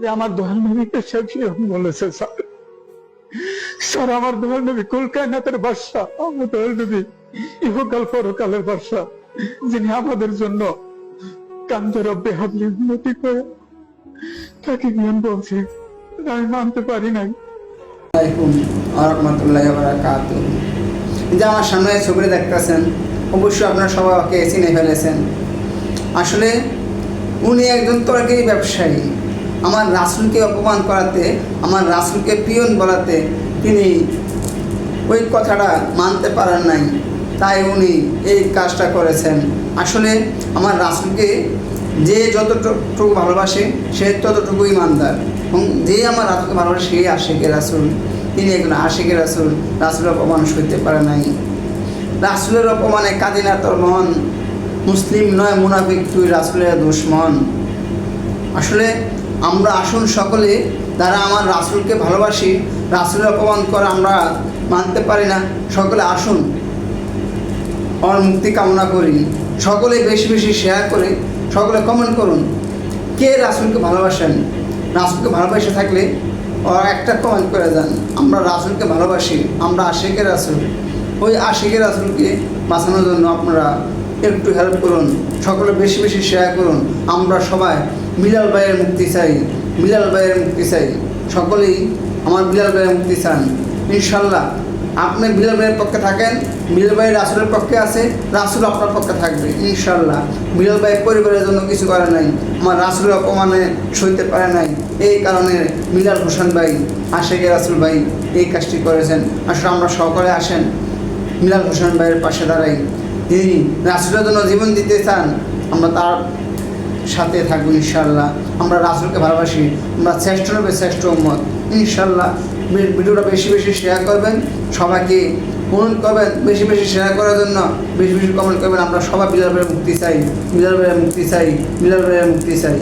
যে আমার দোহাল নবীকে শেখ বলেছে, স্যার? স্যার, আমার দোহাল নবী কুলকায়নাতের বাদশা, আমার দোহাল নবী ইহকাল পরকালের বাদশা, যিনি আমাদের জন্য কান্দে রব্বে উন্নতি করে তাকে জ্ঞান বলছে আমি মানতে পারি নাই। যে আমার সামনে ছবিটা দেখতেছেন, অবশ্যই আপনারা সবাই ওকে চিনে ফেলেছেন। আসলে উনি একজন তরকারি ব্যবসায়ী। আমার রাসুলকে অপমান করাতে, আমার রাসুলকে পিয়ন বলাতে তিনি ওই কথাটা মানতে পারেন নাই। তাই উনি এই কাজটা করেছেন। আসলে আমার রাসুলকে যে যতটুকু ভালোবাসে, সে ততটুকু ইমানদার। এবং যে আমার রাসুলকে ভালোবাসে, সেই আশেকের রাসুল। তিনি একজন আশেকের রাসুল। রাসুলের অপমান সইতে পারে নাই। রাসুলের অপমানে কাদিনা তোর মন মুসলিম নয়, মুনাফিক তুই রাসুলের দুশ্মন। আসলে আমরা আসুন সকলে তারা আমার রাসুলকে ভালোবাসি, রাসুলের অপমান করা আমরা মানতে পারি না, সকলে আসুন। আমার মুক্তি কামনা করি। সকলে বেশি বেশি শেয়ার করে, সকলে কমেন্ট করুন, কে রাসুলকে ভালোবাসেন? রাসুলকে ভালোবাসে থাকলে একটা কমেন্ট করে যান, আমরা রাসুলকে ভালোবাসি, আমরা আশিকের রাসুল। ওই আশিকের রাসুলকে বাঁচানোর জন্য আপনারা একটু হেল্প করুন, সকলে বেশি বেশি শেয়ার করুন। আমরা সবাই বিলাল ভাইয়ের মুক্তি চাই, বিলাল ভাইয়ের মুক্তি চাই। সকলেই আমার বিলাল ভাইয়ের মুক্তি চান। ইনশাল্লাহ, আপনি বিলাল ভাইয়ের পক্ষে থাকেন, বিলাল ভাই রাসুলের পক্ষে আছে, রাসুল আপনার পক্ষে থাকবে। ইনশাল্লাহ, বিলাল ভাই পরিবারের জন্য কিছু করে নাই, আমার রাসুলের অপমানে সইতে পারে নাই। এই কারণে মিলাল হোসেন ভাই, আশেকে রাসুল ভাই এই কাজটি করেছেন। আসলে আমরা সকলে আসেন, মিলাল হোসেন ভাইয়ের পাশে দাঁড়াই। তিনি রাসুলের জন্য জীবন দিতে চান, আমরা তার সাথে থাকব ইনশাল্লাহ আমরা রাসুলকে ভালোবাসি, আমরা শ্রেষ্ঠ রূপে শ্রেষ্ঠ উম্মত। ইনশাল্লাহ ভিডিওটা বেশি বেশি শেয়ার করবেন, সবাইকে কমেন্ট করবেন, বেশি বেশি শেয়ার করার জন্য বেশি বেশি কমেন্ট করবেন। আমরা সবাই ভাইয়ের মুক্তি চাই ভাইয়ের মুক্তি চাই ভাইয়ের মুক্তি চাই।